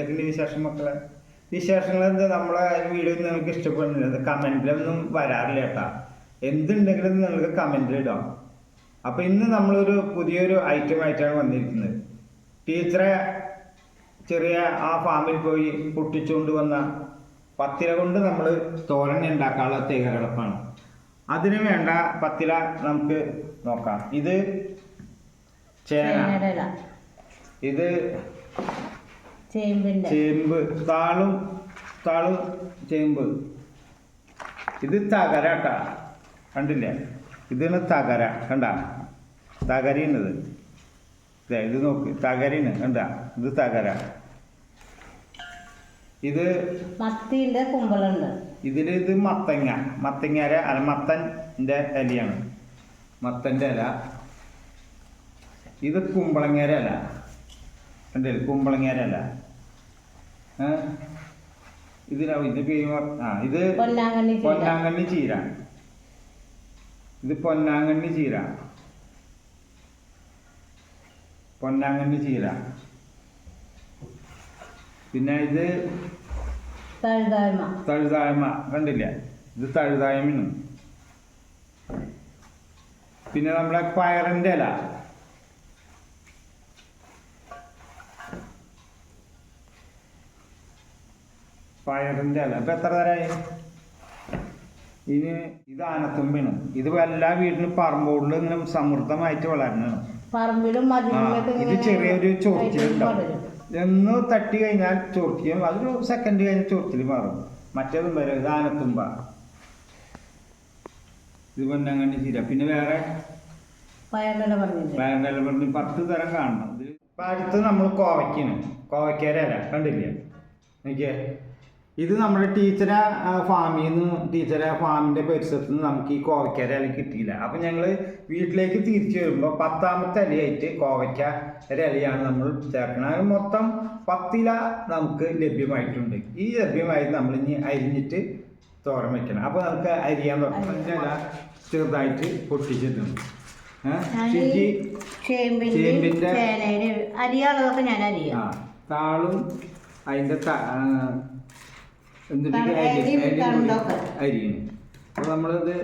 എന്തൊക്കെയുണ്ട് വിശേഷം മക്കളെ. വിശേഷങ്ങൾ എന്താ? നമ്മളെ വീഡിയോ നിങ്ങൾക്ക് ഇഷ്ടപ്പെടുന്നില്ല. കമന്റിലൊന്നും വരാറില്ല കേട്ടാ. എന്തുണ്ടെങ്കിലും നിങ്ങൾക്ക് കമന്റിൽ ഇടാം. അപ്പൊ ഇന്ന് നമ്മളൊരു പുതിയൊരു ഐറ്റം ആയിട്ടാണ് വന്നിരിക്കുന്നത്. ടീച്ചറെ ചെറിയ ആ ഫാമിൽ പോയി പൊട്ടിച്ചുകൊണ്ട് വന്ന പത്തില കൊണ്ട് നമ്മൾ തോരൻ ഉണ്ടാക്കാനുള്ള തയ്യാറെടുപ്പാണ് അതിന് വേണ്ട പത്തില നമുക്ക് നോക്കാം. ഇത് ചേന. ഇത് ചേമ്പ്. താളും താളും ചേമ്പ്. ഇത് തകര കേട്ടാ. കണ്ടില്ലേ? ഇതാണ് തകര കണ്ട? തകരീണത് ദേ ഇത് നോക്ക്. തകരീന് കണ്ട? ഇത് തകര. ഇത് മത്തിന്റെ കുമ്പളുണ്ട്. ഇതിൽ ഇത് മത്തങ്ങ. മത്തങ്ങര അല്ല മത്തന്റെ ഇലയാണ്. മത്തന്റെ ഇല. ഇത് കുമ്പളങ്ങര അല്ല കണ്ടില്ലേ? കുമ്പളങ്ങര ഇല. ഇതിനാ ഇത് ആ ഇത് പൊന്നാങ്കണ്ണി ചീര. ഇത് പൊന്നാങ്കണ്ണി ചീര. പൊന്നാങ്കണ്ണി ചീര. പിന്നെ ഇത് തഴുതായ്മ. കണ്ടില്ല? ഇത് തഴുതായ്മയാണ് പിന്നെ നമ്മളെ പയറിന്റെ ഇല. പയറിന്റെ ഇല അപ്പം എത്ര തരായി ഇനി ഇത് ആനത്തുമ്പിനും ഇത് എല്ലാ വീട്ടിലും പറമ്പോടിലും ഇങ്ങനെ സമൃദ്ധമായിട്ട് വളരണതാണ്. പറമ്പിലും ഇത് ചെറിയൊരു ചൊറിച്ചിലുണ്ടാവും എന്ന് തട്ടി കഴിഞ്ഞാൽ ചൊറിച്ചിലും അതൊരു സെക്കൻഡ് കഴിഞ്ഞ് ചൊറിച്ചിൽ മാറും. മറ്റേതും വരും. ഇത് ആനത്തുമ്പ ഇത് പൊന്നങ്ങണ്ടി ചീര. പിന്നെ വേറെ? വേറെ പറഞ്ഞ് പത്ത് തരം കാണണം. ഇത് ഇപ്പൊ അടുത്ത് നമ്മൾ കോവയ്ക്കാണ് കോവയ്ക്കരല്ല കണ്ടില്ലേ? നോക്കിയേ. ഇത് നമ്മുടെ ടീച്ചറെ ഫാമിൽ നിന്ന് ടീച്ചറെ ഫാമിന്റെ പരിസരത്ത് നിന്ന് നമുക്ക് ഈ കോവയ്ക്കര ഇല കിട്ടിയില്ല. അപ്പം ഞങ്ങൾ വീട്ടിലേക്ക് തിരിച്ചു വരുമ്പോൾ പത്താമത്തെ ഇലയായിട്ട് കോവയ്ക്ക ഇലയാണ് നമ്മൾ ചേർക്കുന്നത് അത് മൊത്തം പത്തില നമുക്ക് ലഭ്യമായിട്ടുണ്ട്. ഈ ലഭ്യമായത് നമ്മൾ ഇനി അരിഞ്ഞിട്ട് തോരൻ വെക്കണം. അപ്പോൾ നമുക്ക് അരിയാൻ തുടങ്ങും. ഇല ചെറുതായിട്ട് പൊട്ടിച്ചിട്ടുണ്ട്. ചേമ്പിന്റെ അരിയാളൊക്കെ ഞാൻ അരിയാം. താളും ആ, എന്നിട്ട് തണ്ട് അരി അരി അരി തണ്ടൊക്കെ. അപ്പോൾ നമ്മളത്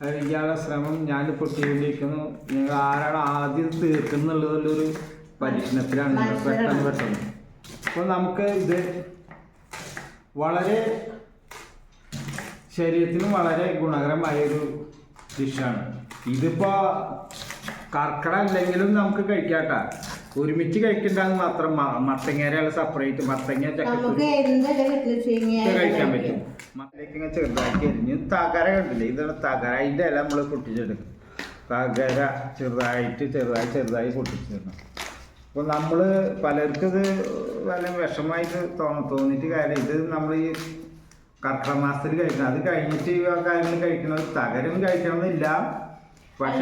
കഴിക്കാനുള്ള ശ്രമം ഞാൻ പൊട്ടിക്കൊണ്ടിരിക്കുന്നു. നിങ്ങൾ ആരാണ് ആദ്യം തീർക്കുന്നുള്ളതിലൊരു പരീക്ഷണത്തിലാണ്. പെട്ടെന്ന് പെട്ടെന്ന്. അപ്പോൾ നമുക്ക് ഇത് വളരെ ശരീരത്തിന് വളരെ ഗുണകരമായ ഒരു ഡിഷാണ്. ഇതിപ്പോ കർക്കട അല്ലെങ്കിലും നമുക്ക് കഴിക്കാട്ടാ. ഒരുമിച്ച് കഴിക്കണ്ടെന്ന് മാത്രം മ- മത്തങ്ങേരയുള്ള സെപ്പറേറ്റ് മത്തങ്ങ കഴിക്കാൻ പറ്റും. മത്തലേക്ക് ഇങ്ങനെ ചെറുതാക്കി അരിഞ്ഞ് തകര കണ്ടില്ലേ? ഇതാണ് തകര. അതിന്റെ ഇല നമ്മൾ പൊട്ടിച്ചെടുക്കും. തകര ചെറുതായിട്ട് ചെറുതായി ചെറുതായി പൊട്ടിച്ചെടുക്കണം അപ്പോൾ നമ്മൾ പലർക്കും ഇത് നല്ല വിഷമായിട്ട് തോന്ന തോന്നിയിട്ട് കാര്യം ഇത് നമ്മൾ ഈ കർക്കിടക മാസത്തിൽ കഴിക്കണം. അത് കഴിഞ്ഞിട്ട് ഈ കാര്യങ്ങൾ കഴിക്കണം തകരം കഴിക്കണമെന്നില്ല പക്ഷേ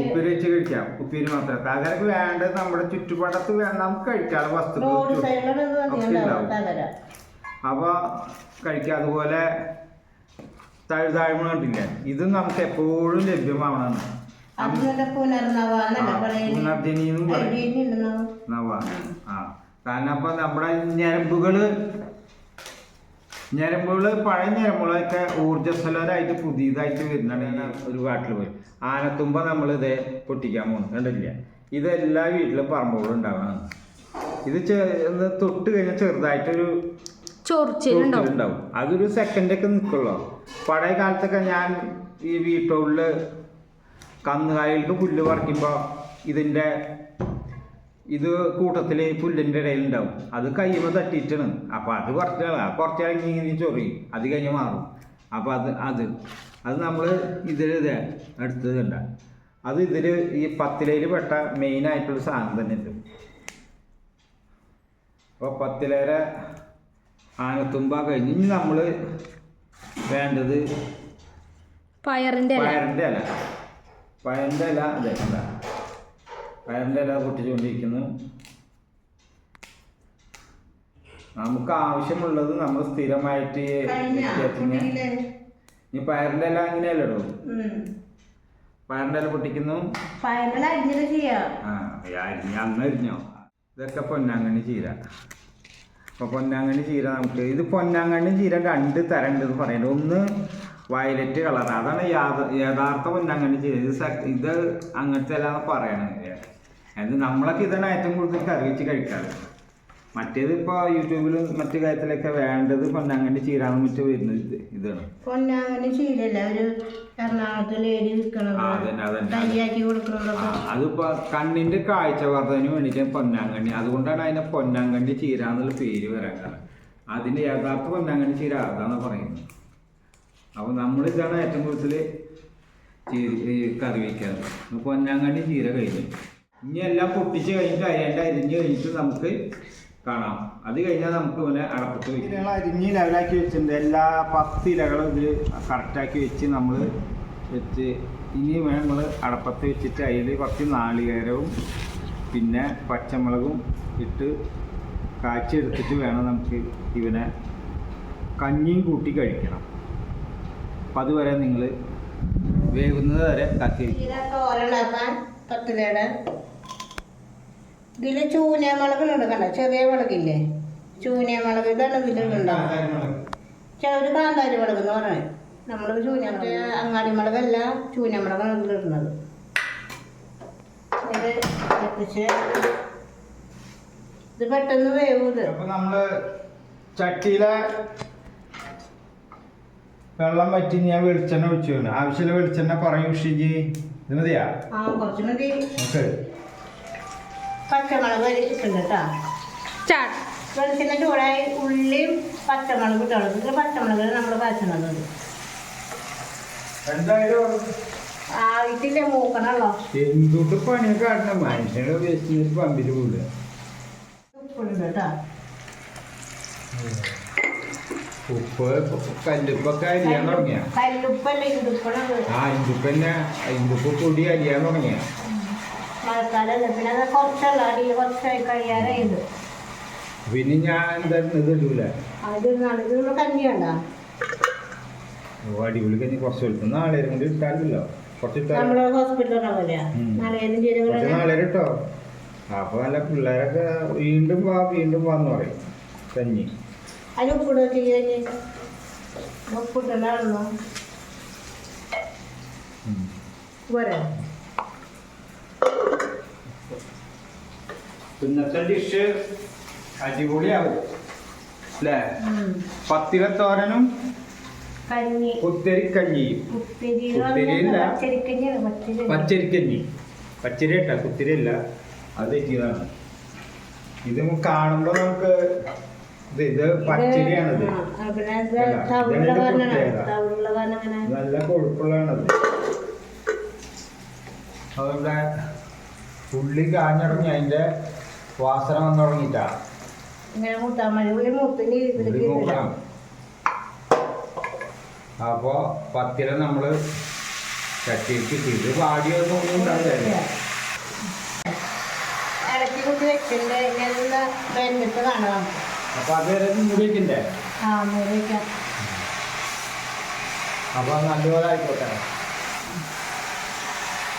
ഉപ്പിരി വെച്ച് കഴിക്കാം. ഉപ്പിരി മാത്രം. തകരക്ക് വേണ്ടത് നമ്മുടെ ചുറ്റുപാടത്ത് നമുക്ക് കഴിക്കാനുള്ള വസ്തുക്കൾ അപ്പോൾ കഴിക്കുക അതുപോലെ തഴുതാഴ്മ കണ്ടില്ല? ഇത് നമുക്ക് എപ്പോഴും ലഭ്യമാവണം. പറയുന്നത് പറയും. നവ. ആ. കാരണം അപ്പൊ നമ്മുടെ ഞരമ്പുകൾ ഞരമ്പുകൾ പഴയ ഞരമ്പുകളൊക്കെ ഊർജസ്വലരായിട്ട് പുതിയതായിട്ട് വരുന്നതാണ് ഒരു കാട്ടിൽ പോയി. ആനത്തുമ്പ നമ്മൾ ഇത് പൊട്ടിക്കാൻ പോകുന്നു കണ്ടില്ല? ഇത് എല്ലാ വീട്ടിലും പറമ്പുകളും ഉണ്ടാവണം. ഇത് തൊട്ട് കഴിഞ്ഞാൽ ചെറുതായിട്ടൊരു ചൊറിച്ചിലുണ്ടാവും. അതൊരു സെക്കൻഡൊക്കെ നിൽക്കുള്ളൂ പഴയ കാലത്തൊക്കെ ഞാൻ ഈ വീട്ടുള്ളിൽ കന്നുകാലികൾക്ക് പുല്ല് പറിക്കുമ്പോൾ ഇതിന്റെ ഇത് കൂട്ടത്തിൽ പുല്ലിന്റെ ഇടയിൽ ഉണ്ടാവും അത് കയ്യുമ്പോൾ തട്ടിയിട്ടാണ്. അപ്പോൾ അത് കുറച്ച് നാൾ കുറച്ച് നാൾ ഇങ്ങനെ ചൊറിയും അത് കഴിഞ്ഞ് മാറും. അപ്പോൾ അത് അത്. അത് നമ്മൾ ഇതിൽ ഇത് അടുത്തത് കണ്ട. അത് ഇതിൽ ഈ പത്തിലയിൽ പെട്ട മെയിനായിട്ടുള്ള സാധനം തന്നെ ഇത് അപ്പോൾ പത്തിലേര ആനത്തുമ്പ കഴിഞ്ഞ് ഇനി നമ്മൾ വേണ്ടത് പയറിന്റെ ഇല. പയറിന്റെ ഇല. പയറിന്റെ ഇല അതെ പയറിന്റെ ഇല പൊട്ടിച്ചുകൊണ്ടിരിക്കുന്നു. നമുക്ക് ആവശ്യമുള്ളത് നമ്മൾ സ്ഥിരമായിട്ട് ഇനി പയറിന്റെ ഇല അങ്ങനെയല്ലേ ഇടൂ? പയറിന്റെ ഇല പൊട്ടിക്കുന്നു. അരിഞ്ഞ അന്ന് അരിഞ്ഞോ? ഇതൊക്കെ പൊന്നാങ്കണ്ണി ചീര. അപ്പൊ പൊന്നാങ്കണ്ണി ചീര നമുക്ക് ഇത് പൊന്നാങ്കണ്ണി ചീര രണ്ട് തരം ഉണ്ട് എന്ന് പറയുന്നത് ഒന്ന് വയലറ്റ് കളർ അതാണ് യാഥ- യഥാർത്ഥ പൊന്നാങ്കണ്ണി ചീര. ഇത് ഇത് അങ്ങനത്തെ അല്ലാന്ന് പറയണത്. അത് നമ്മളൊക്കെ ഇതാണ് ഏറ്റവും കൂടുതൽ കറി വെച്ച് കഴിക്കാറ്. മറ്റേത് ഇപ്പോൾ യൂട്യൂബിലും മറ്റു കാര്യത്തിലൊക്കെ വേണ്ടത് പൊന്നാങ്കണ്ണി ചീരാന്ന് മറ്റു വരുന്നത് ഇത് ഇതാണ്. ഒരു എറണാകുളത്ത് ലേഡി. തയ്യാക്കി കൊടുക്കണതൊക്കെ അതിപ്പോ കണ്ണിന്റെ കാഴ്ച വർദ്ധനവിന് വേണ്ടിയിട്ടാണ് പൊന്നാങ്കണ്ണി അതുകൊണ്ടാണ് അതിനെ പൊന്നാങ്കണ്ണി ചീര എന്നുള്ള പേര് വരാൻ കാരണം അതിന്റെ യഥാർത്ഥ പൊന്നാങ്കണ്ണി ചീര അതാണ് പറയുന്നത്. അപ്പൊ നമ്മളിതാണ് ഏറ്റവും കൂടുതൽ കറി വയ്ക്കാറ് പൊന്നാങ്കണ്ണി ചീര കഴിഞ്ഞു. ഇനി എല്ലാം പൊട്ടിച്ച് കഴിഞ്ഞിട്ട് അരിയണ്ട അരിഞ്ഞ് കഴിഞ്ഞിട്ട് നമുക്ക് കാണാം. അത് കഴിഞ്ഞാൽ നമുക്ക് ഇവനെ അടപ്പത്ത് വെക്കും. ഞങ്ങൾ അരിഞ്ഞ് ലെവലാക്കി വെച്ചിട്ടുണ്ട്. എല്ലാ പത്ത് ഇലകളും ഇതിൽ കറക്റ്റാക്കി വെച്ച് നമ്മൾ വെച്ച് ഇനി വേണം നമ്മൾ അടപ്പത്ത് വെച്ചിട്ട് അതിൽ കുറച്ച് നാളികേരവും പിന്നെ പച്ചമുളകും ഇട്ട് കാച്ചെടുത്തിട്ട് വേണം നമുക്ക് ഇവനെ കഞ്ഞിയും കൂട്ടി കഴിക്കണം. അപ്പം അതുവരെ നിങ്ങൾ വേകുന്നത് വരെ കാത്തി ചീര തോരണ്ടാക്കാൻ പത്തിലയുടെ ഇതിൽ ചൂനമുളകുണ്ട് കണ്ട? ചെറിയ മുളകില്ലേ? ചൂനമുളക് ഇതാണ് ഇതിലുണ്ടാവും ചിലര് കാന്താരി മുളക് എന്ന് പറയുന്നത് നമ്മൾ ചൂന അങ്ങാടി മുളകല്ല ചൂനമുളകാണ് ഇതിലിടുന്നത് ഇത് ഇത് പെട്ടെന്ന് വേവൂത് നമ്മൾ ചട്ടിയിലെ വെള്ളം വറ്റി ഞാൻ വെളിച്ചെണ്ണ വേണം ആവശ്യമുള്ള വെളിച്ചെണ്ണ പറയും ഷിജി. ഇത് മതിയാ ആ കുറച്ച് മതി. പച്ചമുളക് ഇട്ടുണ്ട് കേട്ടോ. വെളിച്ചെണ്ണ ചൂടായി ഉള്ളിയും പച്ചമുളക് ഇട്ടോളൂ ഇതിൽ പച്ചമുളക് നമ്മൾ എന്തായാലും ആയിട്ടില്ല മൂക്കണല്ലോ. എന്തുട്ട് പണിയൊക്കെ കാട്ടണം മനുഷ്യരുടെ വേസ്റ്റ് പമ്പിൽ പോകില്ല ഉപ്പുണ്ട് കേട്ടോ. ഉപ്പ് കല്ലുപ്പൊക്കെ അരിയാൻ തുടങ്ങിയ? കല്ലുപ്പല്ല ഇടുപ്പണത് ആ ഇന്ദുപ്പന്നെ ഇന്ദുപ്പ് പൊടി അരിയാൻ തുടങ്ങിയ? പിന്നെ അത് കുറച്ചുള്ള അടിയിൽ കുറച്ചായി കഴിയാറായി ഇത് പിന്നെ ഞാൻ എന്തായിരുന്നു ഇത് ഇടൂല? അത് ഇത് നമ്മൾ കഞ്ഞി വേണ്ട ഓ അടിപൊളി കഴിഞ്ഞ് കുറച്ച് എടുക്കും നാളെ കൊണ്ട് ഇട്ടാലോ കുറച്ച് നമ്മൾ അപ്പൊ നല്ല പിള്ളേരൊക്കെ വീണ്ടും വാ വീണ്ടും വാന്ന് പറയും. കഞ്ഞി. അതിൽ ഉപ്പിടുക കഴിഞ്ഞ് ഉപ്പിട്ടുണ്ടായിരുന്നു ഉം. പോരെ. ഇന്നത്തെ ഡിഷ് അടിപൊളിയാവും. അല്ലേ? ഉം. പത്തിരത്തോരനും കഞ്ഞി. കുത്തിരിക്കഞ്ഞിയും പച്ചരി. പച്ചരിക്കഞ്ഞി. പച്ചരി ഇട്ട കുത്തിരിയല്ല. അത് തെറ്റിയതാണ് ഇത് കാണുമ്പോ നമുക്ക് ഇത് പച്ചരിയാണിത്. നല്ല കൊഴുപ്പുള്ളതാണത്. അതുകൊണ്ട് ഉള്ളി കാഞ്ഞിറങ്ങി അതിന്റെ വാസന വന്നു തുടങ്ങിയിട്ടാ. ഇടാം. നോക്കണം അപ്പോ പത്തിര നമ്മൾ ചട്ടിയിട്ട് ഇത് വാടിയൊന്നും ഒന്നും ഉണ്ടാവില്ല ഇടയ്ക്ക് കൂട്ടി വെച്ചിട്ടുണ്ട് ഇങ്ങനെ വെന്നിട്ട് കാണാം അപ്പൊ ആ അപ്പൊ നല്ലപോലെ ആയിക്കോട്ടെ.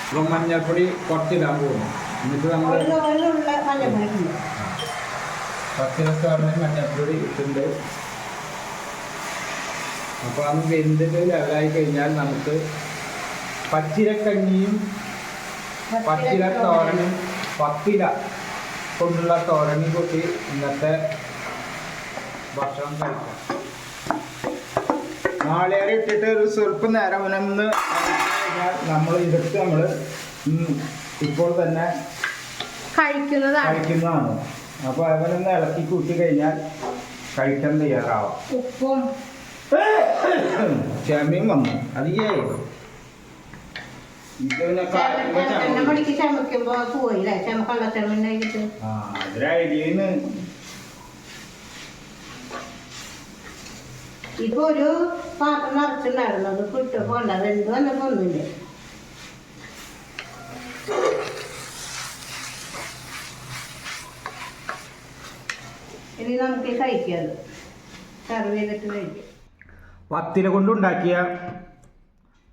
ഇപ്പൊ മഞ്ഞൾപ്പൊടി കുറച്ചിടാൻ പോകുന്നു. എന്നിട്ട് നമ്മൾ പറഞ്ഞ മഞ്ഞൾപ്പൊടി ഇട്ടുണ്ട് അപ്പൊ അത് വെന്തിട്ട് ലെവലായി കഴിഞ്ഞാൽ നമുക്ക് പച്ചിരക്കഞ്ഞിയും പച്ചിര തോരനും പത്തില കൊണ്ടുള്ള തോരനും കൂട്ടി ഇന്നത്തെ ഭക്ഷണം കഴിക്കാം. നാളേറെ ഇട്ടിട്ട് ഒരു സ്വല്പം നേരം അവനൊന്ന് നമ്മൾ എടുത്ത് നമ്മൾ ഇപ്പോൾ തന്നെ കഴിക്കുന്നതാണ്. കഴിക്കുന്നതാണ്. അപ്പോൾ അവനൊന്ന് ഇളക്കി കൂട്ടി കഴിഞ്ഞാൽ കഴിക്കാൻ തയ്യാറാവാം. ഉപ്പും. ക്ഷമയും വന്നു. അതിയേ. ചെയ്യുമ്പോ ആ കാ- ഐഡിയന്ന് ഇപ്പൊ ഒരു പാത്രം നിറച്ചിട്ടുണ്ടായിരുന്നു. അത് കിട്ടും പോണ്ട. വെന്ത് വന്നപ്പോ ഒന്നുമില്ല ഇനി നമുക്ക് കഴിക്കാം. സെർവ് ചെയ്തിട്ട് കഴിക്കാം. പത്തില കൊണ്ടുണ്ടാക്കിയ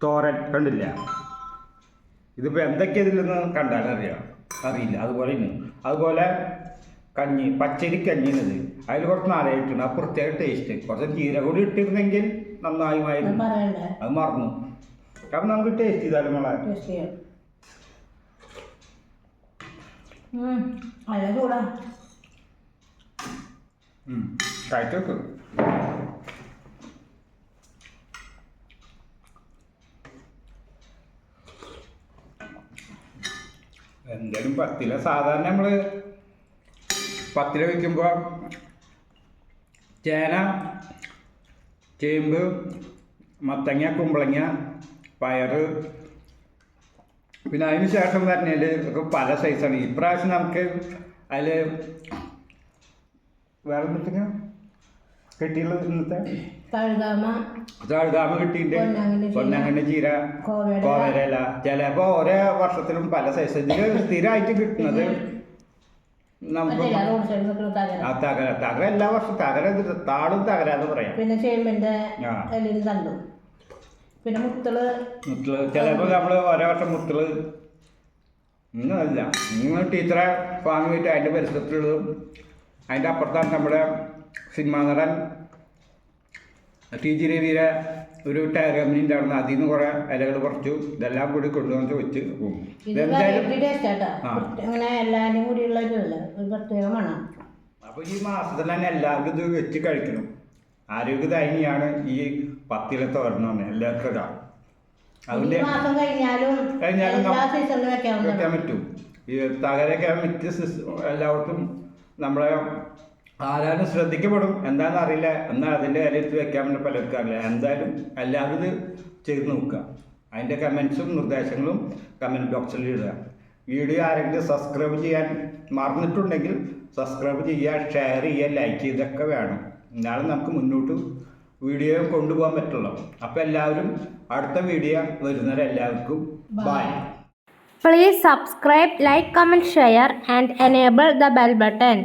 തോരൻ കണ്ടില്ല. ഇതിപ്പോൾ എന്തൊക്കെ ഇതിലെന്ന് കണ്ടാൽ അറിയാം അറിയില്ല. അതുപോലെ അതുപോലെ കഞ്ഞി പച്ചരി കഞ്ഞിനത് അതിൽ കുറച്ച് നാളായിട്ടുണ്ട് ആ പ്രത്യേക ടേസ്റ്റ് കുറച്ച് ജീരക കൂടി ഇട്ടിരുന്നെങ്കിൽ നന്നായുമായിരുന്നു. അത് മറന്നു. കാരണം നമുക്ക് ടേസ്റ്റ് ചെയ്താലും മോളെ കഴിച്ചു എന്തായാലും പത്തില സാധാരണ നമ്മൾ പത്തില വയ്ക്കുമ്പോൾ ചേന ചേമ്പ് മത്തങ്ങ കുമ്പളങ്ങ പയർ. പിന്നെ അതിന് ശേഷം പറഞ്ഞാൽ പല സൈസാണ് ഇപ്രാവശ്യം നമുക്ക് അതിൽ വേറെ എന്തൊക്കെ കിട്ടിയുള്ളത് ഇന്നത്തെ? താഴ്താമ കിട്ടിയിട്ട് പൊന്നാങ്കണ്ണി ചീര, കോവരല ചിലപ്പോ ഓരോ വർഷത്തിലും പല സൈസ് ഇതിൽ സ്ഥിരമായിട്ട് കിട്ടുന്നത് നമുക്ക് മറ്റേ റോഡ് സൈഡിൽ നിൽക്കുന്ന തകര. ആ തകര. തകര എല്ലാ വർഷവും തകര താളും തകരാന്ന് പറയാം. പിന്നെ ചേമ്പിന്റെ. എല്ലിന് തണ്ടും. പിന്നെ മുത്തൾ. മുത്തൾ ചിലപ്പോൾ നമ്മൾ ഓരോ വർഷം മുത്തൾ. ഇന്നല്ല നിങ്ങൾ ടീച്ചറെ വാങ്ങിയിട്ട് അതിന്റെ അതിന്റെ പരിസരത്തുള്ളതും അതിന്റെ അപ്പുറത്താണ് നമ്മുടെ സിനിമാ നടൻ ടി ജി രവിയുടെ ഒരു ടയർ അവിടെ നിന്ന് അതിൽ നിന്ന് കുറേ ഇലകൾ പറിച്ചു ഇതെല്ലാം കൂടി കൊണ്ടുവന്ന് വെച്ച് പോകും അപ്പോൾ ഈ മാസത്തിൽ തന്നെ എല്ലാവർക്കും ഇത് വെച്ച് കഴിക്കണം. ആരോഗ്യദായിനിയാണ് ഈ പത്തിലെ തോരണം തന്നെ എല്ലാവർക്കും അതിന്റെ കഴിഞ്ഞാലും വെക്കാൻ പറ്റും. ഈ തകരൊക്കെ മിക്ക എല്ലായിടത്തും നമ്മളെ ആരാരും ശ്രദ്ധിക്കപ്പെടും എന്താണെന്ന് അറിയില്ല. എന്നാൽ അതിന്റെ കാര്യത്തിൽ വെക്കാൻ വേണ്ടി പലർക്കും അറിയില്ല. എന്തായാലും എല്ലാവരും ഇത് ചെയ്ത് നോക്കുക. അതിന്റെ കമൻസും നിർദ്ദേശങ്ങളും കമന്റ് ബോക്സിൽ ഇടുക. വീഡിയോ ആരെങ്കിലും സബ്സ്ക്രൈബ് ചെയ്യാൻ മറന്നിട്ടുണ്ടെങ്കിൽ സബ്സ്ക്രൈബ് ചെയ്യുക ഷെയർ ചെയ്യുക ലൈക്ക് ചെയ്തൊക്കെ വേണം. എന്നാലും നമുക്ക് മുന്നോട്ട് വീഡിയോ കൊണ്ടുപോകാൻ പറ്റുള്ളൂ. അപ്പോൾ എല്ലാവരും അടുത്ത video വരുന്നവരെല്ലാവർക്കും bye Please subscribe, like, comment, share, and enable the bell button.